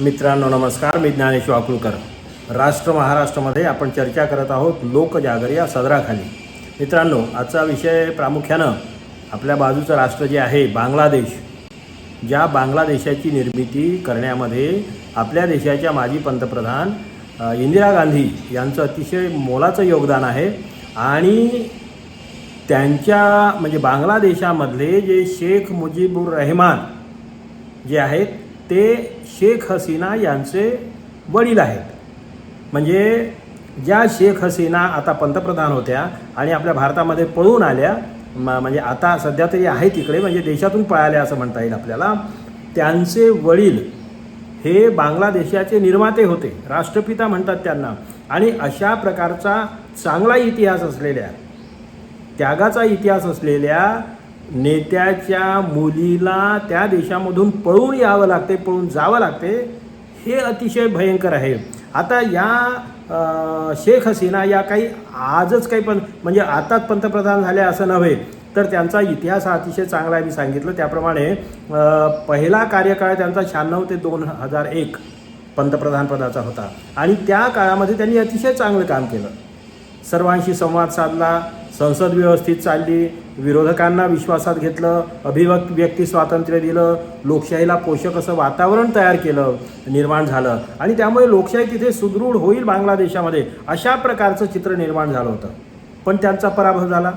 मित्रांनो नमस्कार. मी ज्ञानेश वाकुळकर राष्ट्र महाराष्ट्रामध्ये आपण चर्चा करत आहोत लोकजागर या सदराखाली. मित्रांनो आजचा विषय प्रामुख्यानं आपल्या बाजूचं राष्ट्र जे आहे बांगलादेश. ज्या बांगलादेशाची निर्मिती करण्यामध्ये आपल्या देशाच्या माजी पंतप्रधान इंदिरा गांधी यांचं अतिशय मोलाचं योगदान आहे आणि त्यांच्या म्हणजे बांगलादेशामधले जे शेख मुजीबुर रहमान जे आहेत ते शेख हसीना यांचे वडील आहेत. म्हणजे ज्या शेख हसीना आता पंतप्रधान होत्या आणि आपल्या भारतामध्ये पळून आल्या म- म्हणजे आता सध्या तरी आहे तिकडे म्हणजे देशातून पळाल्या असं म्हणता येईल आपल्याला त्यांचे वडील हे बांगलादेशाचे निर्माते होते राष्ट्रपिता म्हणतात त्यांना. आणि अशा प्रकारचा चांगला इतिहास असलेल्या त्यागाचा इतिहास असलेल्या नेत्याच्या मुलीला त्या देशामधून पळून यावं लागते पळून जावं लागते हे अतिशय भयंकर आहे. आता या शेख हसीना या काही आजच काही पण म्हणजे आताच पंतप्रधान झाले असं नव्हे तर त्यांचा इतिहास हा अतिशय चांगला आहे मी सांगितलं. त्याप्रमाणे पहिला कार्यकाळ त्यांचा शहाण्णव ते दोन हजार एक पंतप्रधानपदाचा होता. आणि त्या काळामध्ये त्यांनी अतिशय चांगलं काम केलं. सर्वांशी संवाद साधला संसद व्यवस्थित चालली विरोधकांना विश्वासात घेतलं अभिव्यक्त व्यक्ती स्वातंत्र्य दिलं लोकशाहीला पोषक असं वातावरण तयार केलं निर्माण झालं. आणि त्यामुळे लोकशाही तिथे सुदृढ होईल बांगलादेशामध्ये अशा प्रकारचं चित्र निर्माण झालं होतं. पण त्यांचा पराभव झाला.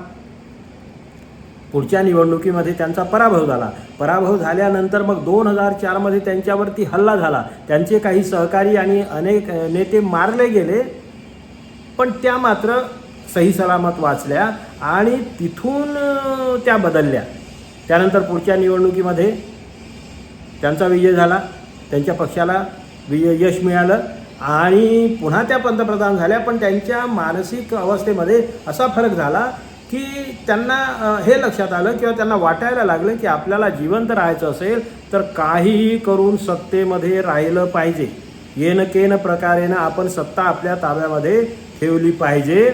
पुढच्या निवडणुकीमध्ये त्यांचा पराभव झाला. पराभव झाल्यानंतर मग दोन हजार चारमध्ये त्यांच्यावरती हल्ला झाला. त्यांचे काही सहकारी आणि अनेक नेते मारले गेले. पण त्या मात्र सही सलामत वाचल्या आणि तिथून त्या बदलल्या. त्यानंतर पुढच्या निवडणुकीमध्ये त्यांचा विजय झाला. त्यांच्या पक्षाला विजय यश मिळालं आणि पुन्हा त्या पंतप्रधान झाल्या. पण त्यांच्या मानसिक अवस्थेमध्ये असा फरक झाला की त्यांना हे लक्षात आलं किंवा त्यांना वाटायला लागलं की आपल्याला जिवंत राहायचं असेल तर काहीही करून सत्तेमध्ये राहिलं पाहिजे. येन केन प्रकारेनं आपण सत्ता आपल्या ताब्यामध्ये ठेवली पाहिजे.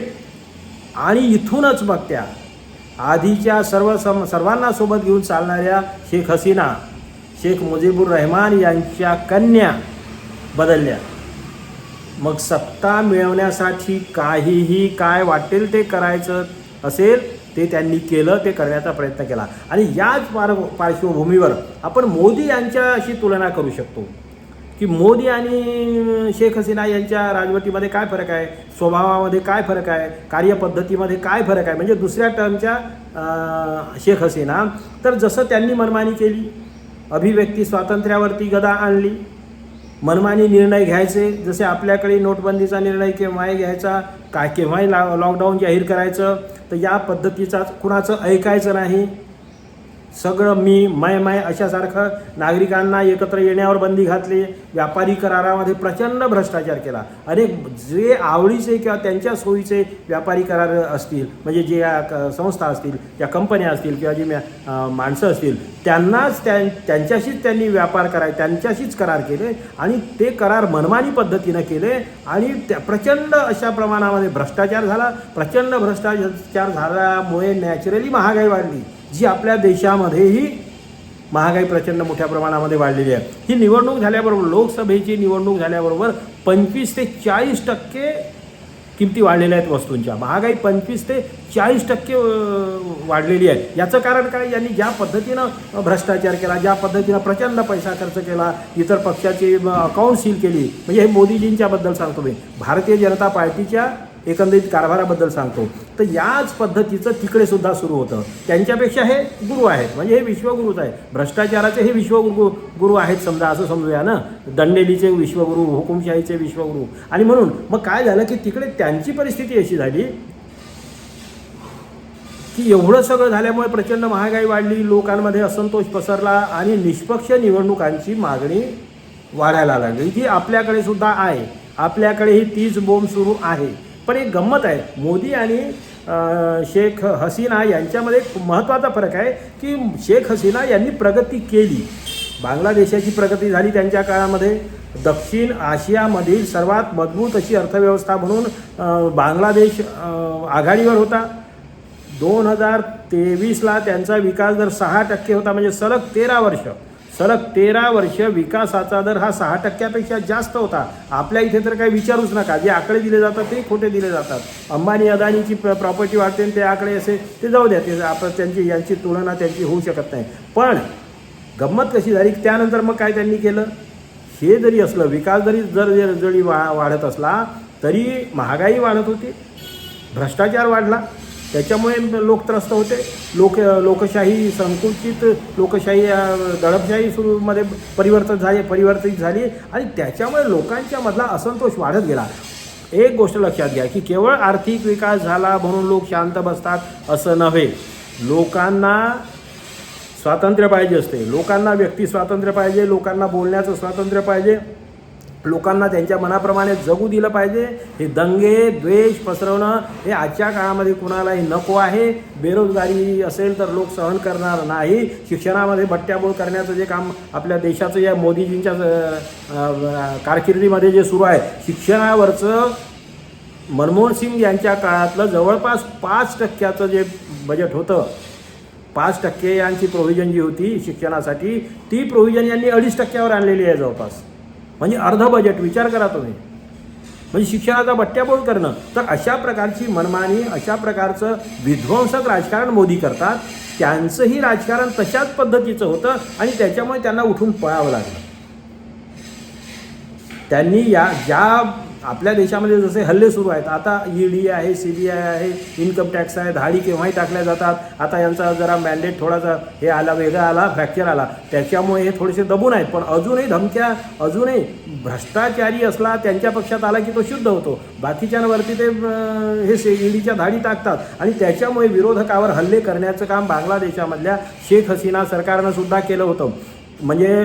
आणि इथूनच मग त्या आधीच्या सर्व सम सर्वांना सोबत घेऊन चालणाऱ्या शेख हसीना शेख मुजीबुर रहमान यांच्या कन्या बदलल्या. मग सत्ता मिळवण्यासाठी काहीही काय वाटेल ते करायचं असेल ते त्यांनी केलं ते करण्याचा प्रयत्न केला. आणि याच पार पार्श्वभूमीवर आपण मोदी यांच्याशी तुलना करू शकतो. की मोदी आणि शेख हसीना यांच्या राजवटीमध्ये काय फरक आहे? स्वभावामध्ये काय फरक आहे? कार्यपद्धतीमध्ये काय फरक आहे? म्हणजे दुसऱ्या टर्मच्या शेख हसीना तर जसं त्यांनी मनमानी केली अभिव्यक्ती स्वातंत्र्यावरती गदा आणली मनमानी निर्णय घ्यायचे जसे आपल्याकडे नोटबंदीचा निर्णय केव्हाही घ्यायचा काय केव्हाही ला लॉकडाऊन जाहीर करायचं तर या पद्धतीचा कुणाचं ऐकायचं नाही. सगळं मी मय मय अशासारखं नागरिकांना एकत्र येण्यावर बंदी घातली. व्यापारी करारामध्ये प्रचंड भ्रष्टाचार केला. अनेक जे आवडीचे किंवा त्यांच्या सोयीचे व्यापारी करार असतील म्हणजे जे क- संस्था असतील या कंपन्या असतील किंवा जी माणसं असतील त्यांनाच त्या त्यांच्याशीच त्यांनी व्यापार कराय त्यांच्याशीच करार केले आणि ते करार मनमानी पद्धतीनं केले आणि त्या प्रचंड अशा प्रमाणामध्ये भ्रष्टाचार झाला. प्रचंड भ्रष्टाचार झाल्यामुळे नॅचरली महागाई वाढली. जी आपल्या देशामध्येही महागाई प्रचंड मोठ्या प्रमाणामध्ये वाढलेली आहे. ही निवडणूक झाल्याबरोबर लोकसभेची निवडणूक झाल्याबरोबर पंचवीस ते चाळीस टक्के किमती वाढलेल्या आहेत वस्तूंच्या. महागाई पंचवीस ते चाळीस टक्के वाढलेली आहे. याचं कारण काय? यांनी ज्या पद्धतीनं भ्रष्टाचार केला ज्या पद्धतीनं प्रचंड पैसा खर्च केला इतर पक्षाची अकाउंट सील केली म्हणजे हे मोदीजींच्याबद्दल सांगतो मी. भारतीय जनता पार्टीच्या एकंदरीत कारभाराबद्दल सांगतो. तर याच पद्धतीचं तिकडे सुद्धा सुरू होतं. त्यांच्यापेक्षा हे गुरु आहेत. म्हणजे हे विश्वगुरूच आहे भ्रष्टाचाराचे हे विश्वगुरु गुरु आहेत समजा असं समजूया ना. दंडेलीचे विश्वगुरू हुकुमशाहीचे विश्वगुरू. आणि म्हणून मग काय झालं की तिकडे त्यांची परिस्थिती अशी झाली की एवढं सगळं झाल्यामुळे प्रचंड महागाई वाढली. लोकांमध्ये असंतोष पसरला आणि निष्पक्ष निवडणुकांची मागणी वाढायला लागली. जी आपल्याकडे सुद्धा आहे. आपल्याकडेही तीच बोंब सुरू आहे. पण एक गंमत आहे. मोदी आणि शेख हसीना यांच्यामध्ये एक महत्त्वाचा फरक आहे की शेख हसीना यांनी प्रगती केली. बांगलादेशाची प्रगती झाली त्यांच्या काळामध्ये. दक्षिण आशियामधील सर्वात मजबूत अशी अर्थव्यवस्था म्हणून बांगलादेश आघाडीवर होता. दोन हजार तेवीसला त्यांचा विकास दर सहा टक्के होता म्हणजे सलग तेरा वर्ष. सलग तेरा वर्ष विकासाचा दर हा सहा टक्क्यापेक्षा जास्त होता. आपल्या इथे तर काही विचारूच नका. जे आकडे दिले जातात ते खोटे दिले जातात. अंबानी अदानीची प्रॉपर्टी वाढते आणि ते आकडे असे ते जाऊ द्या. ते आपण त्यांची यांची तुलना त्यांची होऊ शकत नाही. पण गंमत कशी झाली? त्यानंतर मग काय त्यांनी केलं? हे जरी असलं विकास जरी जर जरी वा वाढत असला तरी महागाई वाढत होती. भ्रष्टाचार वाढला. त्याच्यामुळे लोक त्रस्त होते. लोक लोकशाही संकुचित लोकशाही दडपशाही सुरूमध्ये परिवर्तन झाले परिवर्तित झाली आणि त्याच्यामुळे लोकांच्या मधला असंतोष वाढत गेला. एक गोष्ट लक्षात घ्या की केवळ आर्थिक विकास झाला म्हणून लोक शांत बसतात असं नव्हे. लोकांना स्वातंत्र्य पाहिजे असते. लोकांना व्यक्ती स्वातंत्र्य पाहिजे लोकांना बोलण्याचं स्वातंत्र्य पाहिजे. लोकांना त्यांच्या मनाप्रमाणे जगू दिलं पाहिजे. हे दंगे द्वेष पसरवणं हे आजच्या काळामध्ये कुणालाही नको आहे. बेरोजगारी असेल तर लोक सहन करणार नाही. शिक्षणामध्ये भट्ट्याबोळ करण्याचं जे काम आपल्या देशाचं या मोदीजींच्या कारकिर्दीमध्ये जे सुरू आहे शिक्षणावरचं मनमोहन सिंग यांच्या काळातलं जवळपास पाच टक्क्याचं जे बजेट होतं पाच टक्के यांची प्रोव्हिजन जी होती शिक्षणासाठी ती प्रोव्हिजन यांनी अडीच टक्क्यावर आणलेली आहे जवळपास. म्हणजे अर्ध बजेट विचार करा तुम्ही. म्हणजे शिक्षणाचा बट्ट्याबोळ करणं. तर अशा प्रकारची मनमानी अशा प्रकारचं विध्वंसक राजकारण मोदी करतात. त्यांचंही राजकारण तशाच पद्धतीचं होतं आणि त्याच्यामुळे त्यांना उठून पळावं लागलं. त्यांनी या ज्या आपल्या देशामध्ये जसे हल्ले सुरू आहेत आता ई डी आहे सी बी आय आहे इन्कम टॅक्स आहे धाडी केव्हाही टाकल्या जातात. आता यांचा जरा मॅन्डेट थोडासा हे आला वेगळा आला फ्रॅक्चर आला. त्याच्यामुळे हे थोडेसे दबून आहेत. पण अजूनही धमक्या अजूनही भ्रष्टाचारी असला त्यांच्या पक्षात आला की तो शुद्ध होतो. बाकीच्यांवरती ते हे से ईडीच्या धाडी टाकतात. आणि त्याच्यामुळे विरोधकावर हल्ले करण्याचं काम बांगलादेशामधल्या शेख हसीना सरकारनं सुद्धा केलं होतं. म्हणजे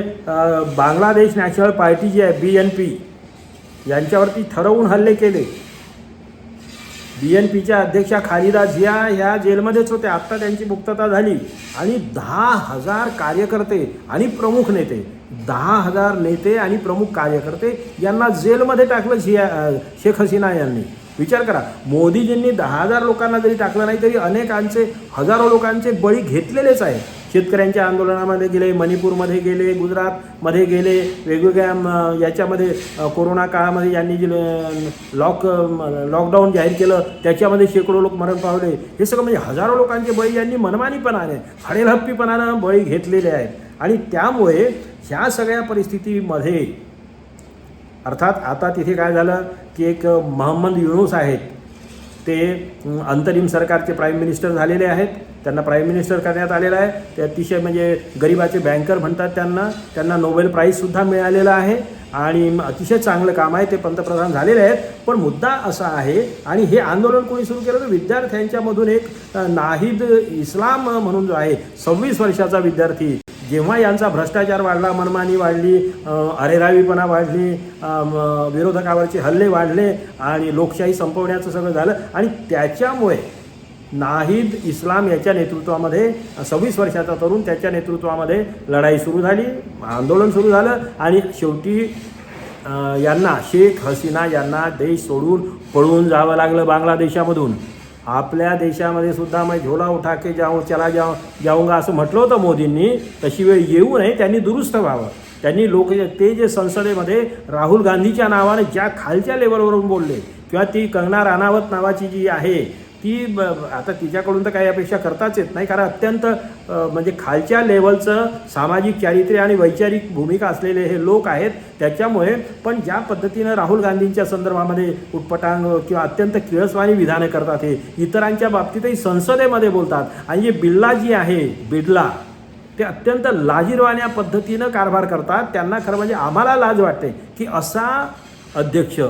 बांगलादेश नॅशनल पार्टी जी आहे बी एन पी यांच्यावरती ठरवून हल्ले केले. बी एन पीच्या अध्यक्षा खालिदा झिया ह्या जेलमध्येच होत्या आत्ता त्यांची मुक्तता झाली. आणि दहा हजार कार्यकर्ते आणि प्रमुख नेते दहा हजार नेते आणि प्रमुख कार्यकर्ते यांना जेलमध्ये टाकलं झिया शेख हसीना यांनी. विचार करा मोदीजींनी दहा हजार लोकांना जरी टाकलं नाही तरी अनेकांचे हजारो लोकांचे बळी घेतलेलेच आहे शेतकऱ्यांच्या आंदोलनामध्ये गेले मणिपूरमध्ये गेले गुजरातमध्ये गेले वेगवेगळ्या याच्यामध्ये कोरोना काळामध्ये यांनी जे लॉक लॉकडाऊन जाहीर केलं त्याच्यामध्ये शेकडो लोक मरण पावले. हे सगळं म्हणजे हजारो लोकांचे बळी यांनी मनमानीपणाने हडेलहप्पीपणानं बळी घेतलेले आहेत. आणि त्यामुळे ह्या सगळ्या परिस्थितीमध्ये अर्थात आता तिथे काय झालं की एक महम्मद युनुस आहेत. ते अंतरिम सरकारचे प्राईम मिनिस्टर झालेले आहेत. त्यांना प्राईम मिनिस्टर करण्यात आलेलं आहे. ते अतिशय म्हणजे गरिबाचे बँकर म्हणतात त्यांना. त्यांना नोबेल प्राईजसुद्धा मिळालेला आहे. आणि अतिशय चांगलं काम आहे. ते पंतप्रधान झालेले आहेत. पण मुद्दा असा आहे आणि हे आंदोलन कोणी सुरू केलं तर विद्यार्थ्यांच्यामधून एक नाहिद इस्लाम म्हणून जो आहे सव्वीस वर्षाचा विद्यार्थी जेव्हा यांचा भ्रष्टाचार वाढला मनमानी वाढली अरेरावीपणा वाढली विरोधकावरचे हल्ले वाढले आणि लोकशाही संपवण्याचं सगळं झालं आणि त्याच्यामुळे नाहिद इस्लाम याच्या नेतृत्वामध्ये सव्वीस वर्षाचा तरुण त्याच्या नेतृत्वामध्ये लढाई सुरू झाली आंदोलन सुरू झालं आणि शेवटी यांना शेख हसीना यांना देश सोडून पळून जावं लागलं बांगलादेशामधून. आपल्या देशामध्ये सुद्धा मग झोला उठा के जाऊ चला जाऊ जाऊंगा असं म्हटलं होतं मोदींनी तशी वेळ येऊ नये त्यांनी दुरुस्त व्हावं. त्यांनी लोक ते जे संसदेमध्ये राहुल गांधीच्या नावाने ज्या खालच्या लेवलवरून बोलले किंवा ती कंगना राणावत नावाची जी आहे ती ब आता तिच्याकडून तर काही अपेक्षा करताच येत नाही कारण अत्यंत म्हणजे खालच्या लेवलचं सामाजिक चारित्र्य आणि वैचारिक भूमिका असलेले हे लोक आहेत. त्याच्यामुळे पण ज्या पद्धतीनं राहुल गांधींच्या संदर्भामध्ये उटपटांग किंवा अत्यंत किळसवाणी विधानं करतात हे इतरांच्या बाबतीतही संसदेमध्ये बोलतात. आणि जे बिर्ला जी आहे बिडला ते अत्यंत लाजीरवाण्या पद्धतीनं कारभार करतात. त्यांना खरं म्हणजे आम्हाला लाज वाटते की असा अध्यक्ष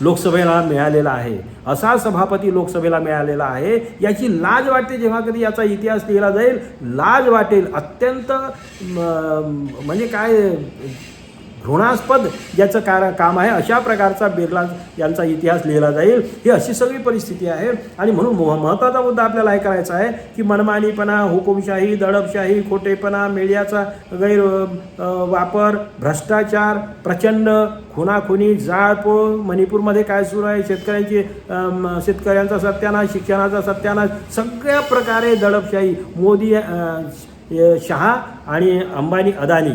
लोकसभेला मिळालेला आहे. असा सभापती लोकसभेला मिळालेला आहे. याची लाज वाटते जेव्हा कधी याचा इतिहास लिहिला जाईल. लाज वाटेल. अत्यंत म्हणजे काय घृणास्पद ज्याचं कार काम आहे अशा प्रकारचा बिर्ला यांचा इतिहास लिहिला जाईल. ही अशी सगळी परिस्थिती आहे आणि म्हणून महत्त्वाचा मुद्दा आपल्याला हे करायचा आहे की मनमानीपणा हुकुमशाही दडपशाही खोटेपणा मीडियाचा गैर वापर भ्रष्टाचार प्रचंड खुनाखुनी जाळपोळ मणिपूरमध्ये काय सुरू आहे शेतकऱ्यांची शेतकऱ्यांचा सत्यानाश शिक्षणाचा सत्यानाश सगळ्या प्रकारे दडपशाही मोदी शहा आणि अंबानी अदानी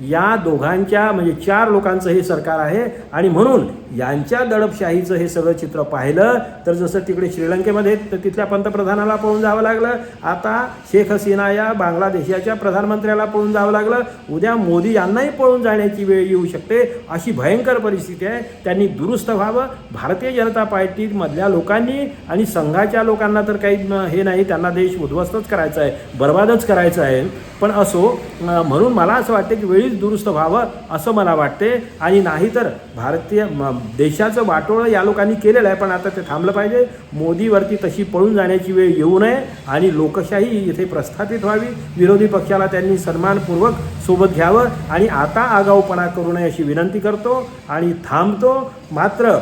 या दोघांच्या म्हणजे चार लोकांचं हे सरकार आहे आणि म्हणून यांच्या दडपशाहीचं हे सगळं चित्र पाहिलं तर जसं तिकडे श्रीलंकेमध्ये तर तिथल्या पंतप्रधानाला पळून जावं लागलं. आता शेख हसीना या बांगलादेशाच्या प्रधानमंत्र्याला पळून जावं लागलं. उद्या मोदी यांनाही पळून जाण्याची वेळ येऊ शकते अशी भयंकर परिस्थिती आहे. त्यांनी दुरुस्त व्हावं. भारतीय जनता पार्टीमधल्या लोकांनी आणि संघाच्या लोकांना तर काही हे नाही त्यांना देश उद्ध्वस्तच करायचा आहे बर्बादच करायचं आहे. पण असो म्हणून मला असं वाटते की वेळीच दुरुस्त व्हावं असं मला वाटते. आणि नाहीतर भारतीय म- देशाचं वाटोळं या लोकांनी केलेलं आहे पण आता ते थांबलं पाहिजे. मोदीवरती तशी पळून जाण्याची वेळ येऊ नये आणि लोकशाही इथे प्रस्थापित व्हावी. विरोधी पक्षाला त्यांनी सन्मानपूर्वक सोबत घ्यावं आणि आता आगाऊपणा करू नये अशी विनंती करतो आणि थांबतो. मात्र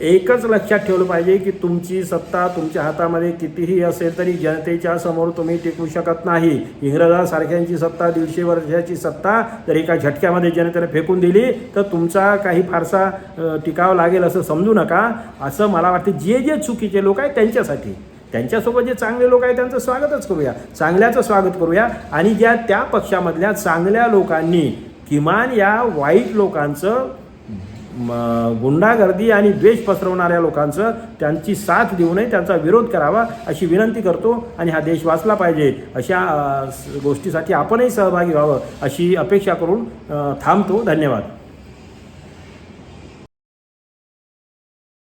एकच लक्षात ठेवलं पाहिजे की तुमची सत्ता तुमच्या हातामध्ये कितीही असेल तरी जनतेच्या समोर तुम्ही टिकू शकत नाही. इंग्रजांसारख्यांची सत्ता दीडशे वर्षाची सत्ता जर एका झटक्यामध्ये जनतेने फेकून दिली तर तुमचा काही फारसा टिकाव लागेल असं समजू नका. असं मला वाटतं जे जे चुकीचे लोक आहेत त्यांच्यासाठी. त्यांच्यासोबत जे चांगले लोक आहेत त्यांचं स्वागतच करूया. चांगल्याचं स्वागत करूया. आणि ज्या त्या पक्षामधल्या चांगल्या लोकांनी किमान या वाईट लोकांचं गुंडागर्दी आणि द्वेष पसरवणाऱ्या लोकांचं त्यांची साथ देऊ नये त्यांचा विरोध करावा अशी विनंती करतो आणि हा देश वाचला पाहिजे. अशा गोष्टीसाठी आपणही सहभागी व्हावं अशी अपेक्षा करून थांबतो. धन्यवाद.